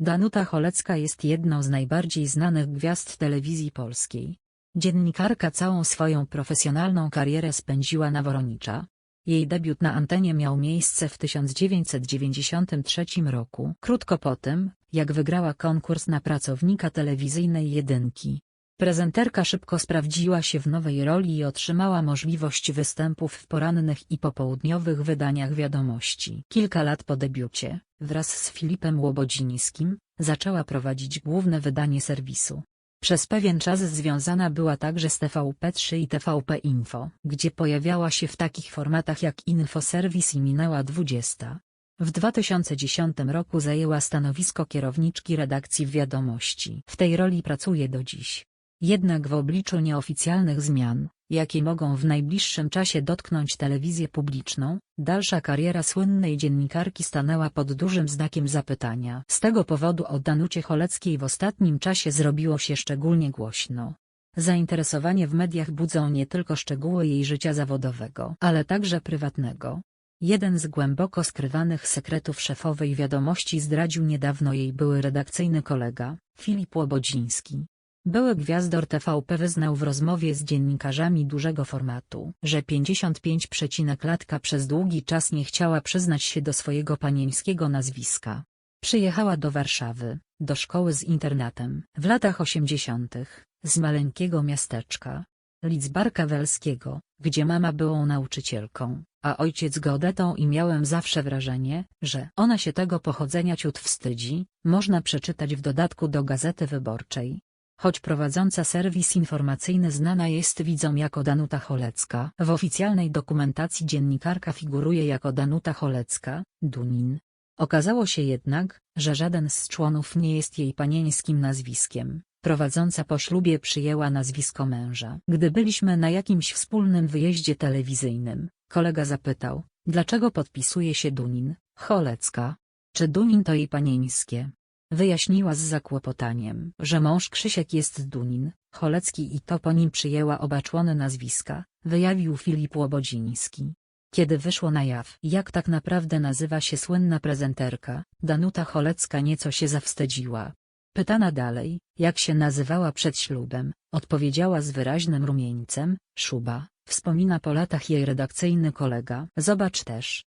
Danuta Cholecka jest jedną z najbardziej znanych gwiazd telewizji polskiej. Dziennikarka całą swoją profesjonalną karierę spędziła na Woronicza. Jej debiut na antenie miał miejsce w 1993 roku, krótko po tym, jak wygrała konkurs na pracownika telewizyjnej jedynki. Prezenterka szybko sprawdziła się w nowej roli i otrzymała możliwość występów w porannych i popołudniowych wydaniach wiadomości. Kilka lat po debiucie, wraz z Filipem Łobodzińskim, zaczęła prowadzić główne wydanie serwisu. Przez pewien czas związana była także z TVP3 i TVP Info, gdzie pojawiała się w takich formatach jak Infoserwis i Minęła 20. W 2010 roku zajęła stanowisko kierowniczki redakcji Wiadomości. W tej roli pracuje do dziś. Jednak w obliczu nieoficjalnych zmian, jakie mogą w najbliższym czasie dotknąć telewizję publiczną, dalsza kariera słynnej dziennikarki stanęła pod dużym znakiem zapytania. Z tego powodu o Danucie Choleckiej w ostatnim czasie zrobiło się szczególnie głośno. Zainteresowanie w mediach budzą nie tylko szczegóły jej życia zawodowego, ale także prywatnego. Jeden z głęboko skrywanych sekretów szefowej wiadomości zdradził niedawno jej były redakcyjny kolega, Filip Łobodziński. Były gwiazdor TVP wyznał w rozmowie z dziennikarzami dużego formatu, że 55 przecinek latka przez długi czas nie chciała przyznać się do swojego panieńskiego nazwiska. Przyjechała do Warszawy, do szkoły z internatem, w latach 80., z maleńkiego miasteczka, Lidzbarka Welskiego, gdzie mama była nauczycielką, a ojciec godetą i miałem zawsze wrażenie, że ona się tego pochodzenia ciut wstydzi, można przeczytać w dodatku do Gazety Wyborczej. Choć prowadząca serwis informacyjny znana jest widzom jako Danuta Cholecka, w oficjalnej dokumentacji dziennikarka figuruje jako Danuta Cholecka, Dunin. Okazało się jednak, że żaden z członów nie jest jej panieńskim nazwiskiem. Prowadząca po ślubie przyjęła nazwisko męża. Gdy byliśmy na jakimś wspólnym wyjeździe telewizyjnym, kolega zapytał, dlaczego podpisuje się Dunin, Cholecka? Czy Dunin to jej panieńskie? Wyjaśniła z zakłopotaniem, że mąż Krzysiek jest Dunin, Cholecki i to po nim przyjęła oba człony nazwiska, wyjawił Filip Łobodziński. Kiedy wyszło na jaw, jak tak naprawdę nazywa się słynna prezenterka, Danuta Cholecka nieco się zawstydziła. Pytana dalej, jak się nazywała przed ślubem, odpowiedziała z wyraźnym rumieńcem, Szuba, wspomina po latach jej redakcyjny kolega. Zobacz też,